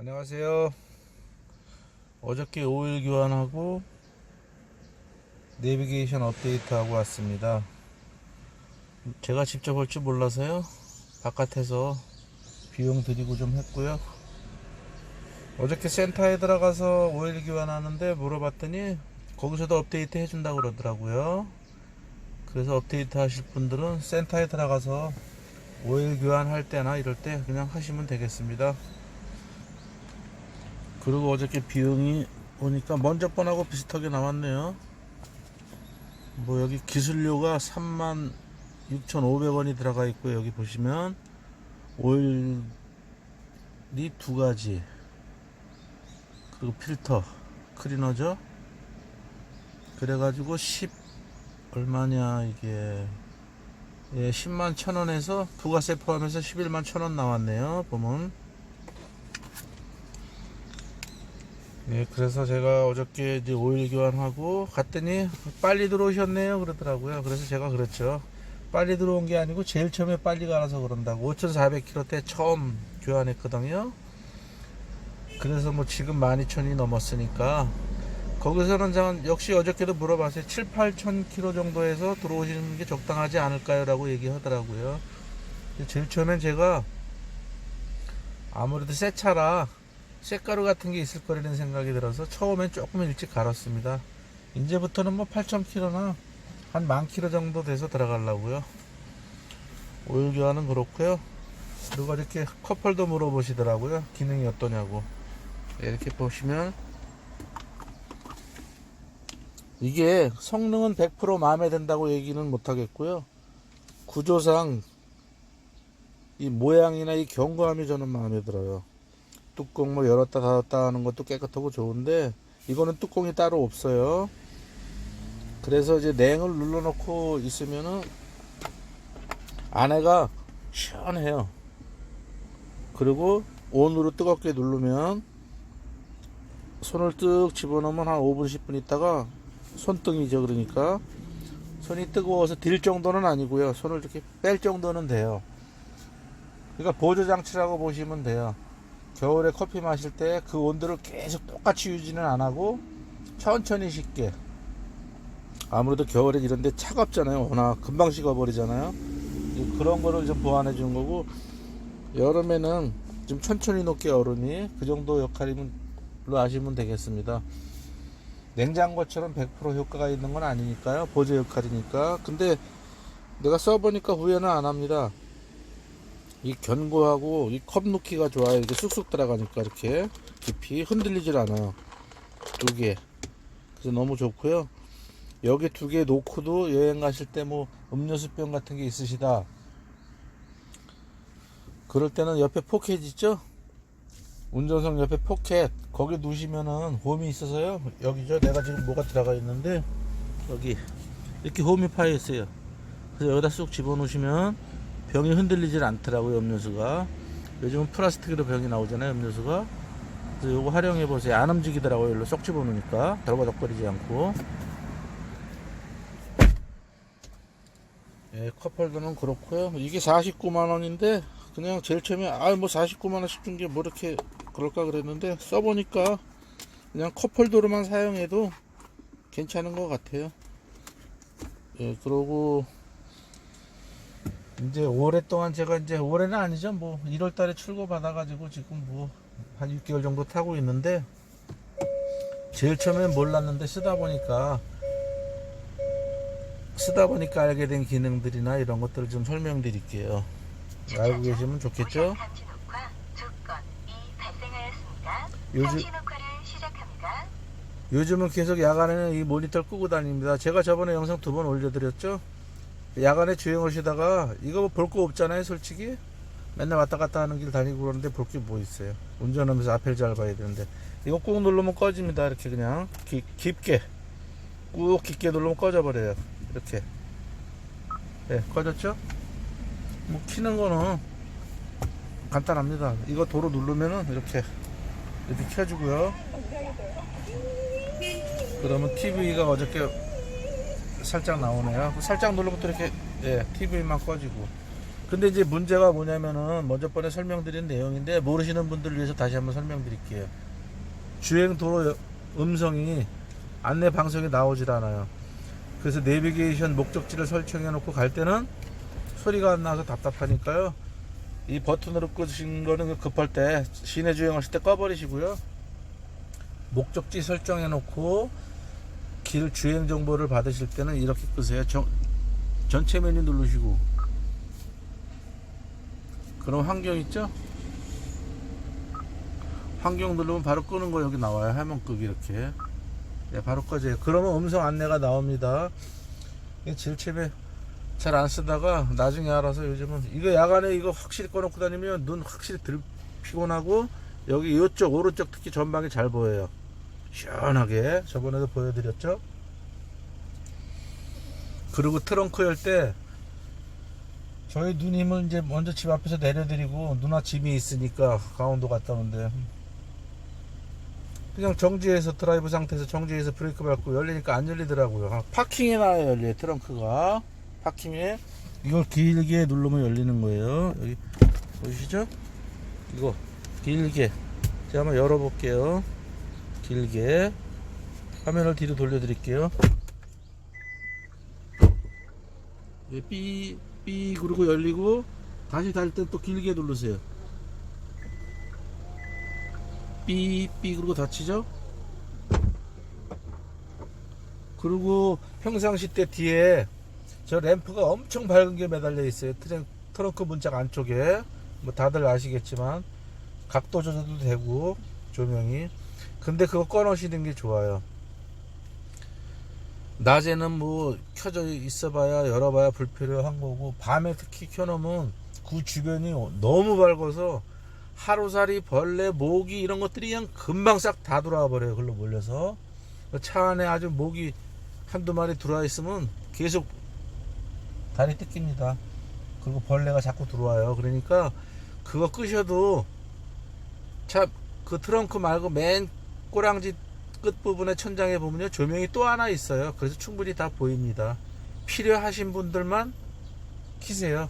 안녕하세요. 어저께 오일 교환하고 내비게이션 업데이트하고 왔습니다. 제가 직접 할 줄 몰라서요. 바깥에서 비용 드리고 좀 했고요. 어저께 센터에 들어가서 오일 교환하는데 물어봤더니 거기서도 업데이트 해준다고 그러더라고요. 그래서 업데이트 하실 분들은 센터에 들어가서 오일 교환할 때나 이럴 때 그냥 하시면 되겠습니다. 그리고 어저께 비용이 보니까 먼저 번하고 비슷하게 나왔네요. 뭐 여기 기술료가 36,500원이 들어가 있고 여기 보시면 오일이 두 가지 그리고 필터 클리너죠. 그래가지고 10 얼마냐 이게 예, 10만 천 원에서 부가세 포함해서 11만 천원 나왔네요. 보면 예, 그래서 제가 어저께 이제 오일 교환하고 갔더니 빨리 들어오셨네요. 그러더라고요. 그래서 제가 그랬죠. 빨리 들어온 게 아니고 제일 처음에 빨리 가라서 그런다고 5,400km 때 처음 교환했거든요. 그래서 뭐 지금 12,000이 넘었으니까 거기서는 전 역시 어저께도 물어봤어요. 7, 8천 킬로 정도에서 들어오시는 게 적당하지 않을까요? 라고 얘기하더라고요. 제일 처음엔 제가 아무래도 새 차라 쇳가루 같은 게 있을 거라는 생각이 들어서 처음엔 조금 일찍 갈았습니다. 이제부터는 뭐 8,000km나 한만 킬로 정도 돼서 들어가려고요. 오일 교환은 그렇고요. 그리고 이렇게 커플도 물어보시더라고요. 기능이 어떠냐고. 이렇게 보시면 이게 성능은 100% 마음에 든다고 얘기는 못 하겠고요. 구조상 이 모양이나 이 견고함이 저는 마음에 들어요. 뚜껑 뭐 열었다 닫았다 하는 것도 깨끗하고 좋은데 이거는 뚜껑이 따로 없어요. 그래서 이제 냉을 눌러놓고 있으면은 안에가 시원해요. 그리고 온으로 뜨겁게 누르면 손을 뜩 집어넣으면 한 5분 10분 있다가 손등이죠 그러니까 손이 뜨거워서 딜 정도는 아니고요 손을 이렇게 뺄 정도는 돼요 그러니까 보조 장치라고 보시면 돼요 겨울에 커피 마실 때 그 온도를 계속 똑같이 유지는 안 하고 천천히 식게 아무래도 겨울에 이런데 차갑잖아요 워낙 금방 식어버리잖아요 그런 거를 좀 보완해 주는 거고 여름에는 좀 천천히 녹게 얼음이 그 정도 역할이면 아시면 되겠습니다 냉장고처럼 100% 효과가 있는 건 아니니까요. 보조 역할이니까. 근데 내가 써보니까 후회는 안 합니다. 이 견고하고 이 컵 놓기가 좋아요. 이게 쑥쑥 들어가니까 이렇게 깊이 흔들리질 않아요. 두 개. 그래서 너무 좋고요. 여기 두 개 놓고도 여행 가실 때 뭐 음료수병 같은 게 있으시다. 그럴 때는 옆에 포켓 있죠? 운전석 옆에 포켓 거기 누시면은 홈이 있어서요 여기죠 내가 지금 뭐가 들어가 있는데 여기 이렇게 홈이 파여 있어요 그래서 여기다 쑥 집어넣으시면 병이 흔들리질 않더라고요 음료수가. 요즘은 플라스틱으로 병이 나오잖아요 음료수가. 그래서 요거 활용해 보세요. 안 움직이더라고요. 일로 쏙 집어넣으니까. 덜거덕거리지 않고. 예, 컵홀더는 그렇고요. 이게 49만원인데 그냥 제일 처음에 아 뭐 49만원씩 준 게 뭐 이렇게 그럴까 그랬는데 써보니까 그냥 컵홀더로만 사용해도 괜찮은 것 같아요. 예 그러고 이제 오랫동안 제가 이제 올해는 아니죠 뭐 1월 달에 출고 받아가지고 지금 뭐 한 6개월 정도 타고 있는데 제일 처음엔 몰랐는데 쓰다 보니까 쓰다 보니까 알게 된 기능들이나 이런 것들을 좀 설명드릴게요 알고 계시면 좋겠죠. 요즘-. 요즘은 계속 야간에는 이 모니터를 끄고 다닙니다. 제가 저번에 영상 두 번 올려드렸죠? 야간에 주행을 쉬다가 이거 뭐 볼 거 없잖아요, 솔직히. 맨날 왔다 갔다 하는 길 다니고 그러는데 볼 게 뭐 있어요. 운전하면서 앞을 잘 봐야 되는데. 이거 꾹 누르면 꺼집니다. 이렇게 그냥. 깊, 깊게. 꾹 깊게 누르면 꺼져 버려요. 이렇게. 네, 꺼졌죠? 뭐 키는 거는 간단합니다. 이거 도로 누르면은 이렇게. 이렇게 켜주고요. 그러면 TV가 어저께 살짝 나오네요. 살짝 또 이렇게 예, TV만 꺼지고 근데 이제 문제가 뭐냐면은 먼저 번에 설명드린 내용인데 모르시는 분들을 위해서 다시 한번 설명드릴게요. 주행 도로 음성이 안내 방송에 나오질 않아요. 그래서 내비게이션 목적지를 설정해 놓고 갈 때는 소리가 안 나서 답답하니까요. 이 버튼으로 끄신 거는 급할 때 시내 주행하실 때 꺼버리시고요. 목적지 설정해 놓고 길 주행 정보를 받으실 때는 이렇게 끄세요. 정- 전체 메뉴 누르시고 그럼 환경 있죠? 환경 누르면 바로 끄는 거 여기 나와요. 화면 끄기 이렇게. 네, 바로 꺼져요. 그러면 음성 안내가 나옵니다. 질체배 잘안 쓰다가 나중에 알아서 요즘은 이거 야간에 이거 확실히 꺼놓고 다니면 눈 확실히 들 피곤하고 여기 이쪽 오른쪽 특히 전방이 잘 보여요. 시원하게 저번에도 보여드렸죠. 그리고 트렁크 열 때 저희 누님은 이제 먼저 집 앞에서 내려드리고 누나 집이 있으니까 강원도 갔다 오는데 그냥 정지해서 드라이브 상태에서 정지해서 브레이크 밟고 열리니까 안 열리더라고요. 아, 파킹에 나와요 열려 트렁크가 파킹에 이걸 길게 누르면 열리는 거예요. 여기 보이시죠? 이거 길게 제가 한번 열어볼게요. 길게 화면을 뒤로 돌려 드릴게요. 예, 삐, 삐 그리고 열리고 다시 달 때 또 길게 누르세요. 삐, 삐 그리고 닫히죠? 그리고 평상시 때 뒤에 저 램프가 엄청 밝은 게 매달려 있어요. 트렁, 트렁크 문짝 안쪽에. 뭐 다들 아시겠지만 각도 조절도 되고 조명이. 근데 그거 꺼놓으시는 게 좋아요. 낮에는 뭐 켜져 있어봐야 열어봐야 불필요한 거고 밤에 특히 켜놓으면 그 주변이 너무 밝아서 하루살이 벌레 모기 이런 것들이 그냥 금방 싹다 들어와 버려요 글로 몰려서. 차 안에 아주 모기 한두 마리 들어와 있으면 계속 다리 뜯깁니다. 그리고 벌레가 자꾸 들어와요. 그러니까 그거 끄셔도 차 그 트렁크 말고 맨 꼬랑지 끝부분에 천장에 보면요 조명이 또 하나 있어요. 그래서 충분히 다 보입니다. 필요하신 분들만 키세요.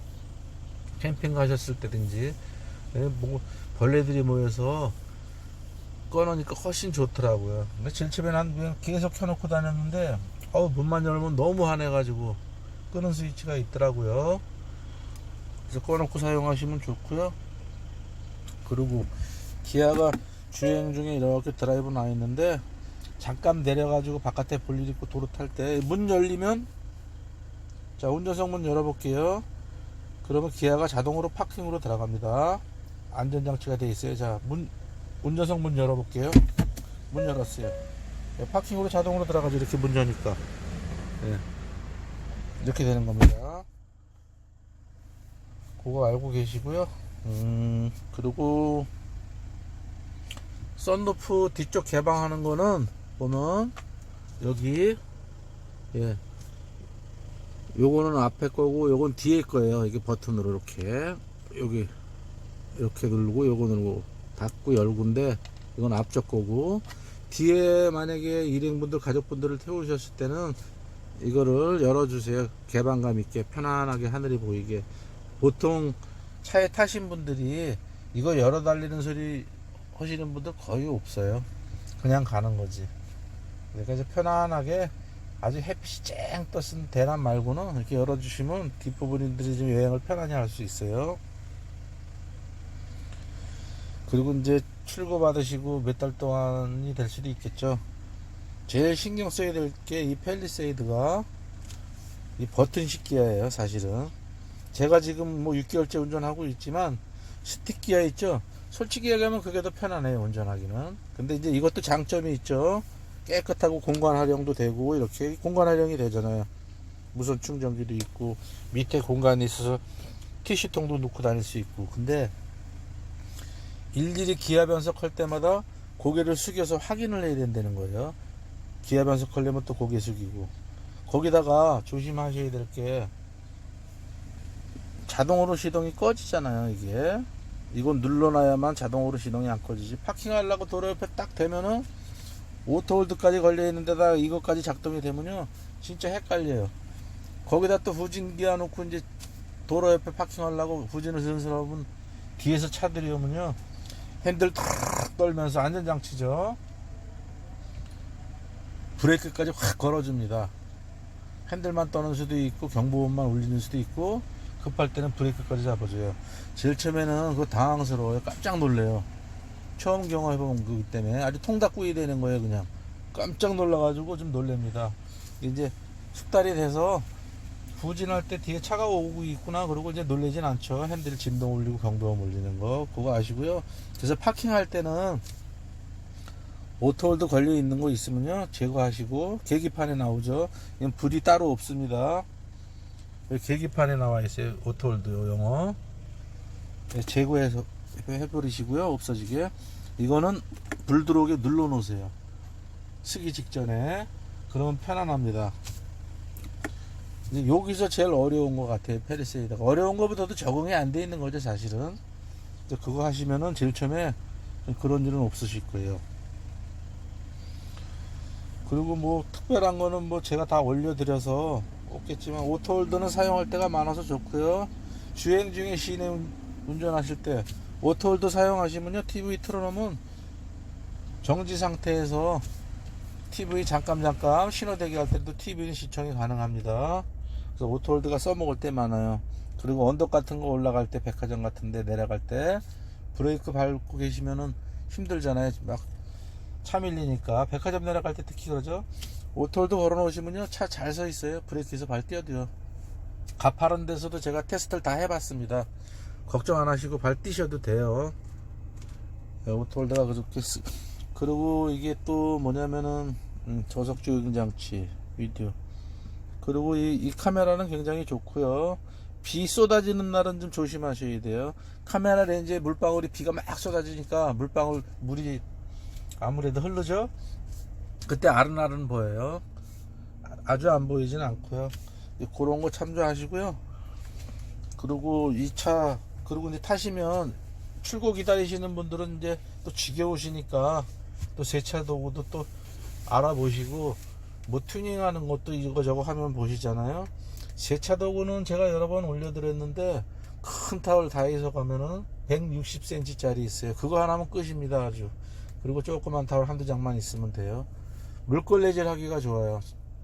캠핑 가셨을 때든지. 예, 뭐 벌레들이 모여서 꺼놓으니까 훨씬 좋더라고요. 근데 질집에 난 그냥 계속 켜놓고 다녔는데 어우 문만 열면 너무 환해가지고 끄는 스위치가 있더라고요. 그래서 꺼놓고 사용하시면 좋고요. 그리고 기아가 주행 중에 이렇게 드라이브 나 있는데 잠깐 내려가지고 바깥에 볼 일 있고 도로 탈 때 문 열리면 자 운전석 문 열어볼게요. 그러면 기아가 자동으로 파킹으로 들어갑니다. 안전장치가 돼 있어요. 자문 운전석 문 열어볼게요. 문 열었어요. 예, 파킹으로 자동으로 들어가죠. 이렇게 문 여니까. 예. 이렇게 되는 겁니다. 그거 알고 계시고요. 음 그리고 썬루프 뒤쪽 개방하는 거는 보면 여기 예. 요거는 앞에 거고 요건 뒤에 거예요. 이게 버튼으로 이렇게. 여기 이렇게 누르고 요거 누르고 닫고 열고인데 이건 앞쪽 거고. 뒤에 만약에 일행분들 가족분들을 태우셨을 때는 이거를 열어주세요. 개방감 있게 편안하게 하늘이 보이게. 보통 차에 타신 분들이 이거 열어 달리는 소리 하시는 분들 거의 없어요. 그냥 가는 거지. 그러니까 이제 편안하게 아주 햇빛이 쨍 떴은 대낮 말고는 이렇게 열어주시면 뒷부분들이 좀 여행을 편안히 할 수 있어요. 그리고 이제 출고 받으시고 몇 달 동안이 될 수도 있겠죠. 제일 신경 써야 될 게 이 펠리세이드가 이 버튼식 기아예요, 사실은. 제가 지금 뭐 6개월째 운전하고 있지만 스틱 기아 있죠? 솔직히 얘기하면 그게 더 편안해요 운전하기는. 근데 이제 이것도 장점이 있죠. 깨끗하고 공간 활용도 되고 이렇게 공간 활용이 되잖아요. 무선 충전기도 있고 밑에 공간이 있어서 티슈통도 놓고 다닐 수 있고. 근데 일일이 기아 변속할 때마다 고개를 숙여서 확인을 해야 된다는 거예요. 기아 변속하려면 또 고개 숙이고. 거기다가 조심하셔야 될 게 자동으로 시동이 꺼지잖아요 이게 이건 눌러놔야만 자동으로 시동이 안 꺼지지. 파킹하려고 도로 옆에 딱 대면은 오토홀드까지 걸려 있는데다 이것까지 작동이 되면요 진짜 헷갈려요. 거기다 또 후진기 놔놓고 이제 도로 옆에 파킹하려고 후진을 슬슬 하면 뒤에서 차들이 오면요 핸들 탁 떨면서 안전장치죠. 브레이크까지 확 걸어줍니다. 핸들만 떠는 수도 있고 경보음만 울리는 수도 있고 급할 때는 브레이크까지 잡아줘요. 제일 처음에는 그거 당황스러워요. 깜짝 놀래요. 처음 경험해본 거기 때문에 아주 통닭구이 되는 거예요 그냥. 깜짝 놀라가지고 좀 놀랍니다. 이제 숙달이 돼서 후진할 때 뒤에 차가 오고 있구나 그러고 이제 놀래진 않죠. 핸들 진동 울리고 경보음 울리는 거 그거 아시고요. 그래서 파킹할 때는 오토홀드 걸려 있는 거 있으면요. 제거하시고 계기판에 나오죠. 이건 불이 따로 없습니다 계기판에 나와 있어요. 오토홀드 영어. 네, 제거해서 해버리시고요. 없어지게. 이거는 불 들어오게 눌러 놓으세요. 쓰기 직전에. 그러면 편안합니다. 이제 여기서 제일 어려운 것 같아요. 페리세이드가. 어려운 것보다도 적응이 안 돼 있는 거죠 사실은. 그거 하시면은 제일 처음에 그런 일은 없으실 거예요. 그리고 뭐 특별한 거는 뭐 제가 다 올려드려서 없겠지만 오토홀드는 사용할 때가 많아서 좋고요. 주행 중에 시내 운- 운전하실 때 오토홀드 사용하시면요. TV 틀어놓으면 정지 상태에서 TV 잠깐 잠깐 신호 대기할 때도 TV는 시청이 가능합니다. 그래서 오토홀드가 써먹을 때 많아요. 그리고 언덕 같은 거 올라갈 때 백화점 같은 데 내려갈 때 브레이크 밟고 계시면은 힘들잖아요. 막 차 밀리니까. 백화점 내려갈 때 특히 그러죠 오토홀드 걸어 놓으시면요 차 잘 서 있어요. 브레이크에서 발 띄어도요 가파른 데서도 제가 테스트를 다 해봤습니다. 걱정 안 하시고 발 뛰셔도 돼요. 네, 오토홀드가 그렇게 쓰... 그리고 이게 또 뭐냐면은 음, 저속 주행 장치 비디오. 그리고 이, 이 카메라는 굉장히 좋고요. 비 쏟아지는 날은 좀 조심하셔야 돼요. 카메라 렌즈에 물방울이 비가 막 쏟아지니까 물방울 물이 아무래도 흐르죠 그때 아른아른 보여요. 아- 아주 안 보이진 않고요. 이 그런 거 참조하시고요. 그리고 이 차 그리고 이제 타시면 출고 기다리시는 분들은 이제 또 지겨우시니까 또 세차 도구도 또 알아보시고 뭐 튜닝하는 것도 이거저거 하면 보시잖아요. 세차 도구는 제가 여러 번 올려드렸는데 큰 타월 다이소 가면은 160cm 짜리 있어요. 그거 하나면 끝입니다 아주. 그리고 조그만 타월 한두 장만 있으면 돼요 물걸레질 하기가 좋아요.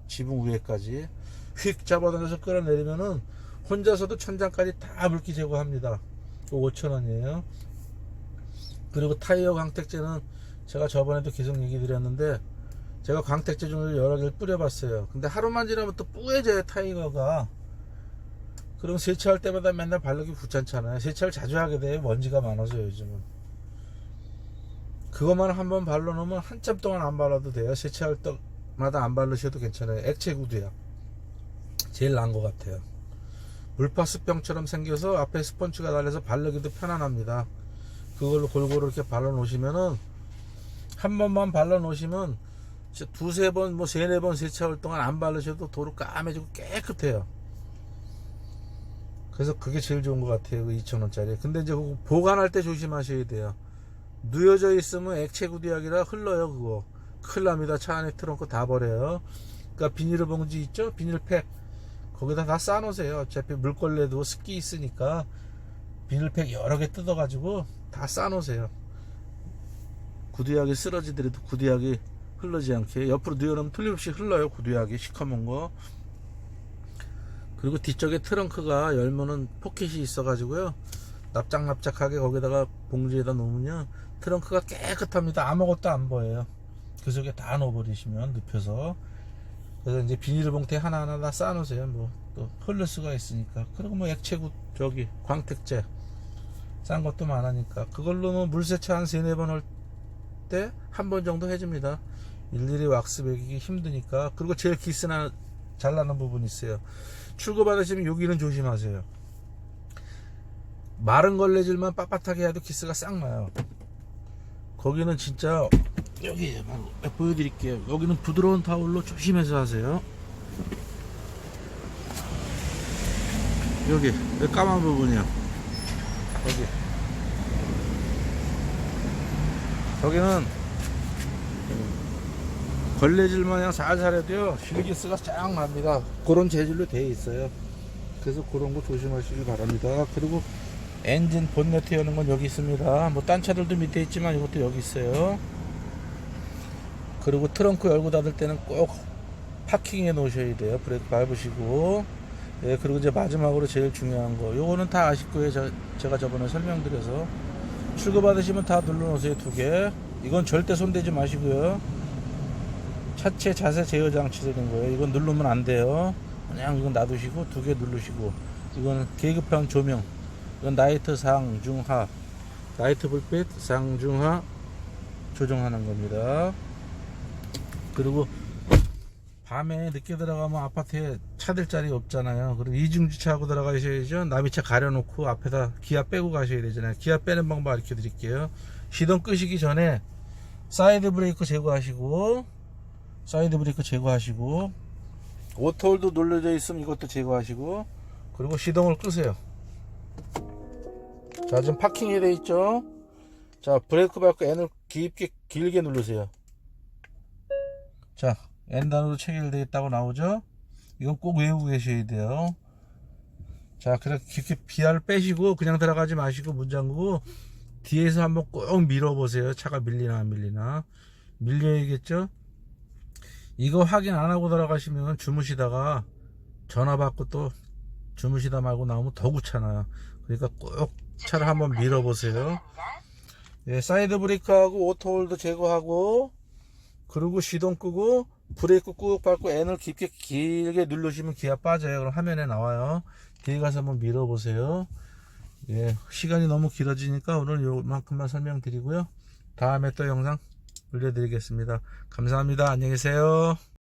지붕 위에까지. 휙 잡아당겨서 끌어내리면은 혼자서도 천장까지 다 물기 제거합니다. 5천원이에요. 그리고 타이어 광택제는 제가 저번에도 계속 얘기 드렸는데 제가 광택제 종류 여러 개를 뿌려봤어요. 근데 하루만 지나면 또 뿌얘져요 타이어가. 그럼 세차할 때마다 맨날 바르기 귀찮잖아요. 세차를 자주 하게 돼요? 먼지가 많아서 요즘은 그것만 한번 발라놓으면 한참 동안 안 발라도 돼요 세차할 때마다 안 바르셔도 괜찮아요 액체 구두야 제일 나은 것 같아요 물파스병처럼 생겨서 앞에 스펀지가 달려서 바르기도 편안합니다 그걸로 골고루 이렇게 발라 놓으시면은 한 번만 발라 놓으시면 진짜 두세 번, 뭐 세네 번 세차할 동안 안 바르셔도 도로 까매지고 깨끗해요. 그래서 그게 제일 좋은 것 같아요. 그 2,000원짜리. 근데 이제 보관할 때 조심하셔야 돼요. 누여져 있으면 액체 구디약이라 흘러요, 그거. 큰일 납니다. 차 안에 트렁크 다 버려요. 그러니까 비닐 봉지 있죠? 비닐팩. 거기다 다 싸놓으세요. 어차피 물걸레도 습기 있으니까 비닐팩 여러 개 뜯어가지고 다 싸놓으세요. 구두약이 쓰러지더라도 구두약이 흘러지 않게 옆으로 누워놓으면 틀림없이 흘러요 구두약이 시커먼 거 그리고 뒤쪽에 트렁크가 열면은 포켓이 있어 가지고요 납작납작하게 거기다가 봉지에다 놓으면요 트렁크가 깨끗합니다. 아무것도 안 보여요. 그 속에 다 넣어버리시면 눕혀서. 그래서 이제 비닐봉투에 하나하나 다 쌓아놓으세요. 뭐 또 흘릴 수가 있으니까. 그리고 뭐 액체구 저기 광택제 싼 것도 많으니까. 그걸로 뭐 물세차 한 세네 번 할 때 한 번 정도 해줍니다. 일일이 왁스 베기기 힘드니까. 그리고 제일 기스나 잘 나는 부분이 있어요. 출고 받으시면 여기는 조심하세요. 마른 걸레질만 빳빳하게 해도 기스가 싹 나요 거기는 진짜 여기 바로 보여드릴게요. 여기는 부드러운 타올로 조심해서 하세요. 여기 까만 부분이요. 여기. 여기는 걸레질 마냥 살살 해도요 실기스가 쫙 납니다. 그런 재질로 되어 있어요. 그래서 그런 거 조심하시기 바랍니다. 그리고 엔진 본네트 여는 건 여기 있습니다. 뭐 딴 차들도 밑에 있지만 이것도 여기 있어요. 그리고 트렁크 열고 닫을 때는 꼭 파킹해 놓으셔야 돼요. 브레이크 밟으시고. 예, 그리고 이제 마지막으로 제일 중요한 거. 요거는 다 아실 거예요. 저, 제가 저번에 설명드려서. 출고 받으시면 다 눌러 놓으세요. 두 개. 이건 절대 손대지 마시고요. 차체 자세 제어 장치 되는 거예요. 이건 누르면 안 돼요. 그냥 이건 놔두시고 두 개 누르시고. 이건 계급형 조명. 이건 나이트 상, 중, 하. 나이트 불빛 상, 중, 하 조정하는 겁니다. 그리고 밤에 늦게 들어가면 아파트에 차댈 자리 없잖아요. 그리고 이중주차하고 들어가셔야죠. 남의 차 가려놓고 앞에다 기아 빼고 가셔야 되잖아요. 기아 빼는 방법 알려 드릴게요. 시동 끄시기 전에 사이드 브레이크 제거하시고 사이드 브레이크 제거하시고 오토홀도 눌러져 있으면 이것도 제거하시고 그리고 시동을 끄세요. 자 지금 파킹이 돼 있죠. 자 브레이크 밟고 N을 깊게 길게 누르세요. 자 N단으로 체결되어 있다고 나오죠. 이건 꼭 외우고 계셔야 돼요. 자 그렇게 깊게 비아를 빼시고 그냥 들어가지 마시고 문 잠그고 뒤에서 한번 꼭 밀어보세요. 차가 밀리나 안 밀리나 밀려야겠죠. 이거 확인 안 하고 들어가시면 주무시다가 전화 받고 또 주무시다 말고 나오면 더 귀찮아요. 그러니까 꼭 차를 한번 밀어보세요. 예, 사이드 브레이크하고 오토홀드 제거하고 그리고 시동 끄고 브레이크 꾹 밟고 N을 깊게 길게 누르시면 기아 빠져요. 그럼 화면에 나와요. 뒤에 가서 한번 밀어보세요. 예, 시간이 너무 길어지니까 오늘 요만큼만 설명드리고요. 다음에 또 영상 올려드리겠습니다. 감사합니다. 안녕히 계세요.